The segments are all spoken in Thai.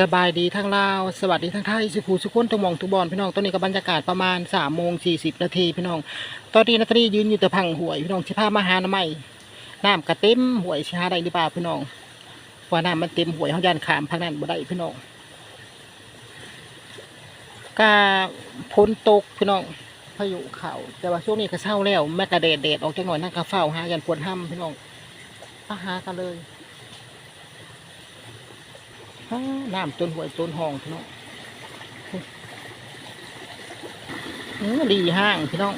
สบายดีทั้งลาวสวัสดีทั้งไทยสุภูสุขคนทุกมองทุกบอลพี่น้องตอนนี้กับบรรยากาศประมาณสามโมงสี่สิบนาทีพี่น้อง ตอนนี้นาตาลียืนอยู่แต่พังหวยพี่น้องสิพามาหาน้ำไม้น้ำกระเต็มหวยสิหาได้หรือเปล่าพี่น้องว่าน้ำมันเต็มหวยเขายันขามพังนั้นบ่ได้พี่น้องกาพ้นตกพี่น้องพายุเข่าแต่ว่าช่วงนี้ก็เศร้าแล้วแม่กระเดดเดดออกจากหน่อยนั่งกระเฝ้าหายันปวดห้ำพี่น้องมาหากันเลย น้ำต้นหวยต้นห้องพี่น้องอือดีห้างพี่น้อง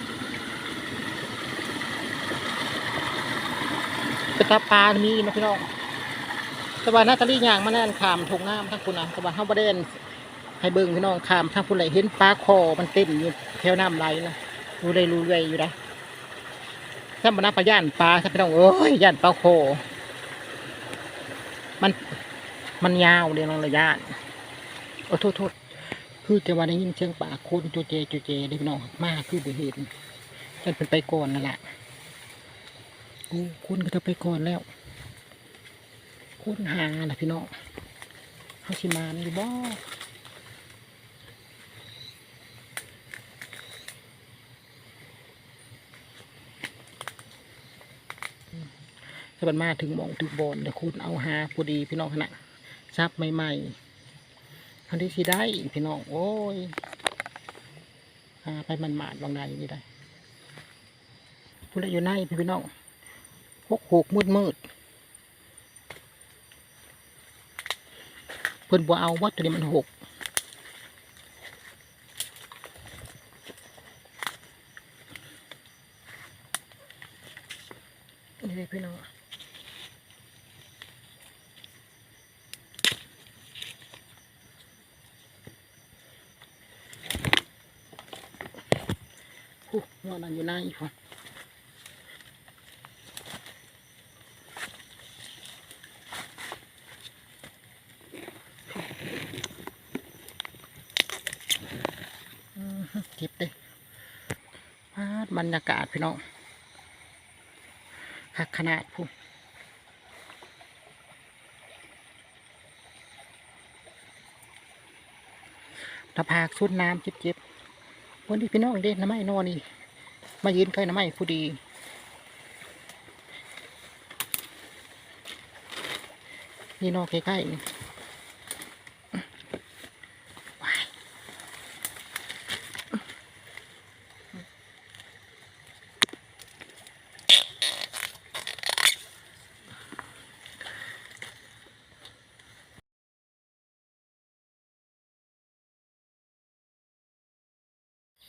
ไปตาปลามีนะพี่น้องสบายนาตาลีย่างมาแน่นขามทงน้ำทั้งคุณนะสบายเฮาบ่ได้อันให้เบิ่งพี่น้องขามทั้งคุณไหลเห็นปลาคอมันเต้นอยู่แถวน้ำไหลนะรู้ได้รู้เลยอยู่นะถ้ามันนับปลาย่านปลาถ้าพี่น้องเอ้ยย่านปลาคอมัน มันยาวเรียงระยะโอ้โทษโทษคือแต่ว่าได้ยินเสียงป่าคนโจเจโจเจได้พี่น้องมากคือบ่เห็นฉันเป็นไปก่อนนั่นแหละโอ้คนก็จะไปก่อนแล้วคนหาน่ะพี่น้องเฮาสิมานี่บ่ถ้ามันมาถึงมองถึงบอนเดี๋ยวคุณเอาหาพอดีพี่น้องขณะ ซับใหม่ๆทันที่สีได้พี่น้องโอ้ยหาไปมันหมาดลองได้นี่ได้ผู้ใดอยู่ในพี่พี่น้องหกหกมืดมืดเพิ่นบ่เอาวัดตัวนี้มันหกนี่เลยพี่น้อง อู้ยอดนั่นอยู่ไหนอีกคนอืมเก็บเลยพาดบรรยากาศพี่น้องหักขนาดผู้ตะพากสุดน้ำจ็บๆ วันนี้พี่น้องเด่นน้ำไม้นอนนี่มายืนใกล้น้ำไม้ผู้ดีนี่นอกใกล้ๆ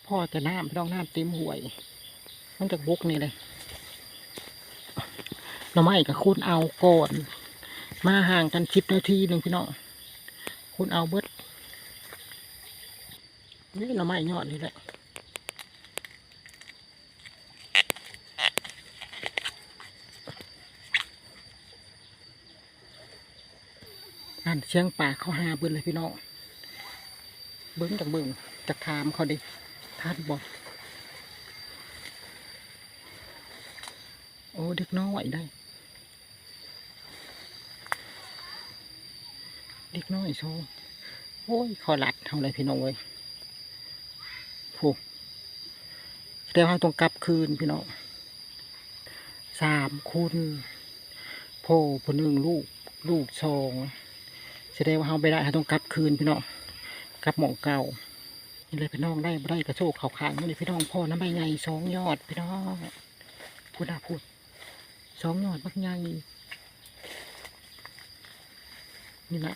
พ่อจะน้ำพี่น้องน้ำเต็มห่วย มันจากบุกนี่เลยหน่อไม้กับคุณเอาก่อนมาห่างกันสิบนาทีหนึ่งพี่น้องคุณเอาเบิดนี่หน่อไม้ยอดนี่แหละนั่นเชียงป่าเขาหาเบิ้เลยพี่น้องเบิ้งจากเบิ้งจากถามเขาดิ ท่านบอกโอ้เด็กน้อยได้ เด็กน้อยโชว์โอ้ยขอหลัดทำอะไรพี่น้องเว้ยโูเดี๋ยวเราต้องกลับคืนพี่น้องสามคุณพ่อคนหนึ่งลูกลูกสองแสดงว่าเราไปได้เราต้องกลับคืนพี่น้องกลับหมองเก่า นี่เลยพี่น้องได้ได้กระโชกเขาขางนี่พี่น้องพ่อน้ำใบใหญ่สองยอดพี่น้องพูดนะพูดสองยอดบักใหญ่นี่แหละ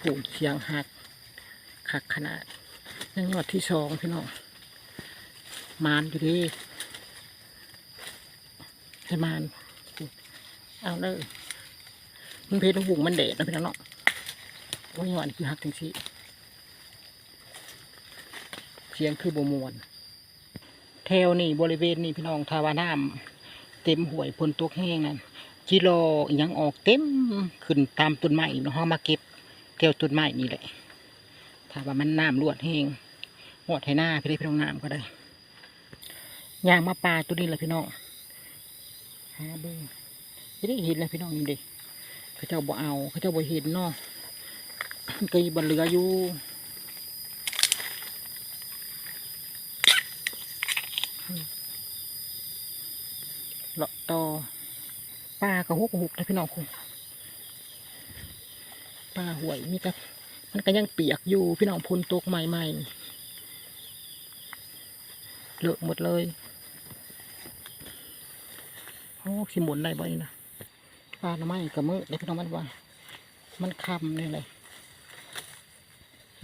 ผูเคียงหักหักขนาดนี่ยอดที่สองพี่น้องมานอยู่ดี ให้มานเอาเลยมึงเพชรลูกบุ่งมันเด็ดนะพี่น้องเนาะว่าอย่างนี้คือหักถึงสิเสียงคือบมวนแถวนี่บริเวณนี้พี่น้องทาวาน้ำเต็มห่วยพนตัวแห้งนั่นจิโลยังออกเต็มขึ้นตามต้นไม้เนาะมาเก็บแถวต้นไม้นี่แหละถ้าว่ามันน้ำรวดแห้งหอดให้หน้าพี่ได้พี่น้องน้ำก็ได้ยางมาปลาตัวนี้แหละพี่น้อง หาเบิ่งไม่ได้เห็นเลยพี่น้องนี่เด็เขาเจ้าบ่เอาเขาเจ้าบ่เห็นเนาะมันก็มีบนเรืออยู่เลาะต่อปลากระหุกกระหุกเลยพี่น้องคุณปลาหวยมีแต่มันก็ยังเปียกอยู่พี่น้องพุนตกใหม่ๆเลอะหมดเลย สิหมุนได้บ่นี่นะปลาหน่อไม้กระมือเลยพี่น้องมันว่า มันคำนี่เลย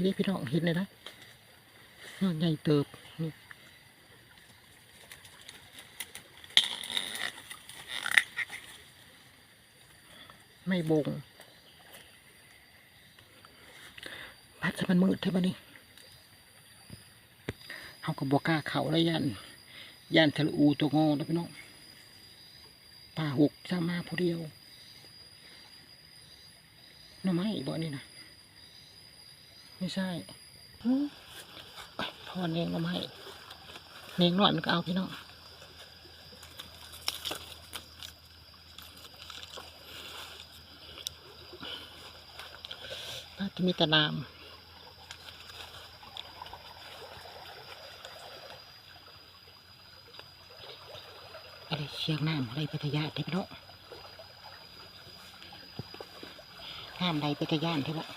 นี่พี่น้องเห็นเลยนะใหญ่เติบนี่ไม่บงพัดจะมันมืดใช่ปะนี่เขาก็บอกล้าเขาแล้วยันยันทะลุอูตัวงอแล้วพี่น้อง ปลาหกจะมาผู้เดียวหน่อไม้บ่อนี่นะไม่ใช่อื้อพอเนงหน่อไม้เนงหน่อยมันก็เอาพี่น้องน่าจะมีแตะนามอะไร เชียงน้ำอะไรพัทยาเด็กเนาะห้ามใดไปกระย่าเท่าละ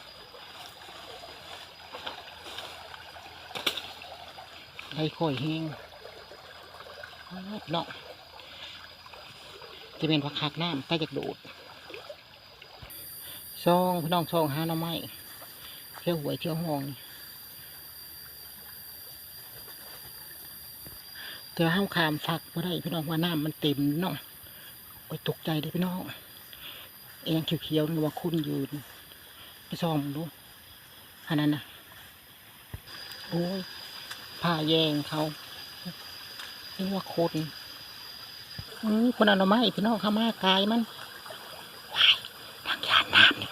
ไดข่อยแห้งเนาะจะเป็นผักคักน้ำใต้จากโดดซองพี่น้องซองหาหน่อไม้เที่ยวหวยเที่ยวห้องนี่ แต่ห้ามขามฝักบ่ได้พี่น้องว่าน้ำมันเต็มเนาะโอ้ยตกใจเลยพี่น้องเองเขียวๆนึกว่าคุณยืนไปส่องดูอันนั้นนะโอ้ยผ้าแยงเขานึกว่าคนอือคนเอาหน่อไม้พี่น้องข้ามากายมันวายทางยานน้ำนี่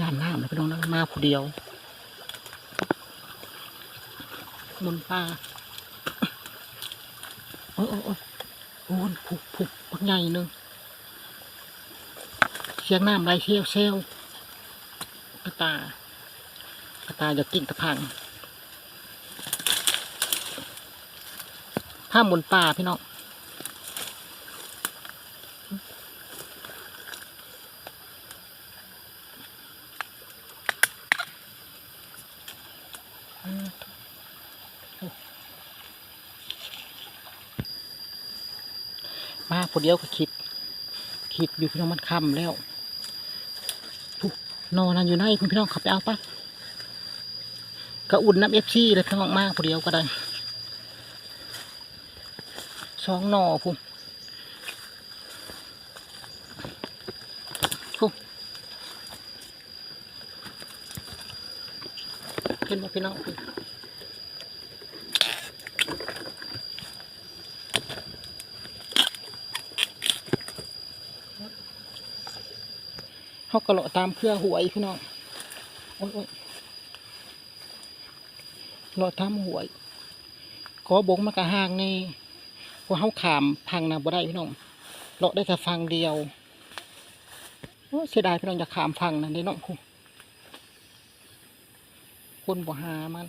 ยานน้ำเลยพี่น้องนะมาผู้เดียวบนป่า โอ้ยโอ้ยโอ้ยโอ้ยผุกผุกปักใหญ่หนึ่งเสียงน้ำไหลเชี่ยวเซลกระตากระตาอยากิ่งตะพังถ้ามบนป่าพี่น้องอืมมาผู้ เดียวก็คิด คิดอยู่พี่น้องมันค่ำแล้วนอนนั่นอยู่ไหนคุณพี่น้องขับไปเอาปะก็อุ่นน้ำเอฟซีเลยพี่น้องมากผู้เดียวก็ได้สองนอพุ่มพุ่มขึ้นมาพี่น้อง เขากระโลตามเครือหวยพี่น้องโอ้ยโอ้ยเลาะตามหวยขอบงมากระห่างนี่พวกเขาขามพังนะบ่ได้พี่น้องเลาะได้แต่ฟังเดียวโอ้เสียดายพี่น้องจะขามฟังนะได้น้องคุณคนบ่หามัน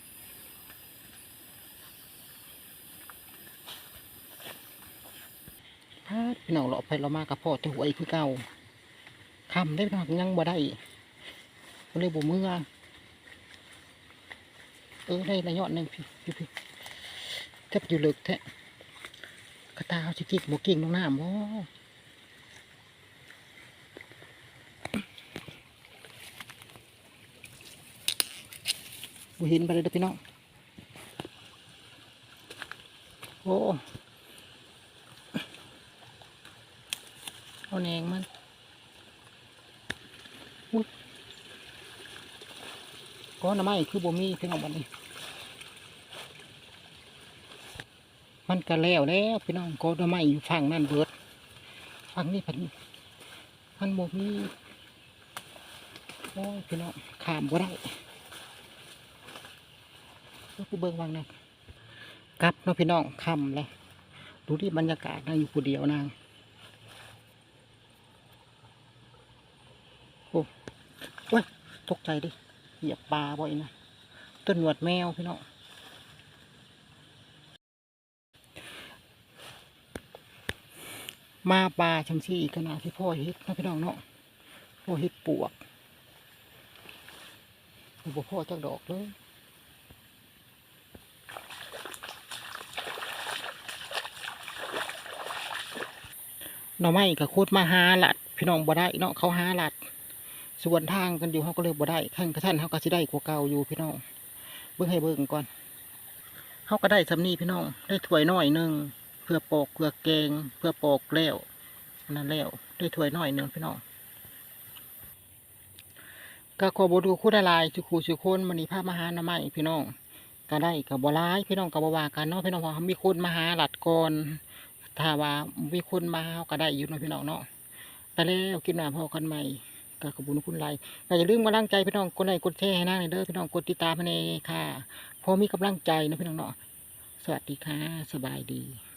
พาดพี่น้องเลาะไปเรามากับพ่อแต่หวยคือเก่า คำได้พี่น้องยังบ่ได้ก็เลยบ่มือเออได้ระยะหนึ่งพี่อยู่พี่แทบอยู่ลึกแท้กระตาเอาสิกิกบ่กิ่งลงหน้ำบ่บ่เห็นไปเลยพี่น้อง โอ้ เอาแนงมันอุ๊ย ก็น้ำไม้คือบ่มีพี่น้องบัดนี้ มันก็แล้วแล้วพี่น้องก็น้ำไม้อยู่ฝั่งนั่นเบิดฝั่งนี้พันมันบ่มีโอ้ยพี่น้องขามบ่ได้ก็คือเบิ่งวังนะกลับเนาะพี่น้องคำเลยดูที่บรรยากาศนางอยู่คนเดียวนางโอ้ยตกใจดิ เหยียบปลาบ่อยนะต้นหนวดแมวพี่น้องมาปลาชังซี่ขนาดที่พ่อเฮ็ดนะพี่น้องเนาะพ่อเฮ็ดปวกบ่พ่อจักดอกเลยหน่อไม้กับโคตรมาหาหลัด พี่น้องบ่ได้เนาะเขาหาหลัด ส่วนทางกันอยู่เขาก็เลยบ่ได้ขั้นกระท่านเขาก็สิได้กว่าเก่าอยู่พี่น้องเบิ่งให้เบิ่งก่อนเขาก็ได้สำนีพี่น้องได้ถ้วยน้อยหนึ่งเพื่อปอกเพื่อแกงเพื่อปอกแล้วนั่นแล้วได้ถ้วยน้อยหนึ่งพี่น้องก็ขอบดูคู่ได้ลายจุคูจุคนมันนี่ภาพมาหาหน่อไม้พี่น้องก็ได้กับบ่ร้ายพี่น้องกับบ่ว่ากันเนาะพี่น้องพรามีคนมาหาหลัดก่อนถ้าว่ามีคนมาเฮาก็ได้อยู่เนาะพี่น้องเนาะแต่แล้วกินน้ำพอกันใหม่ ก็ขอบคุณคุณไลค์ก็อย่าลืมกำลังใจพี่น้องกดไลค์กดแชร์ให้นางหน่อยเด้อพี่น้องกดติดตามให้ในค่ะพอมีกำลังใจนะพี่น้องเนาะสวัสดีค่ะ สบายดี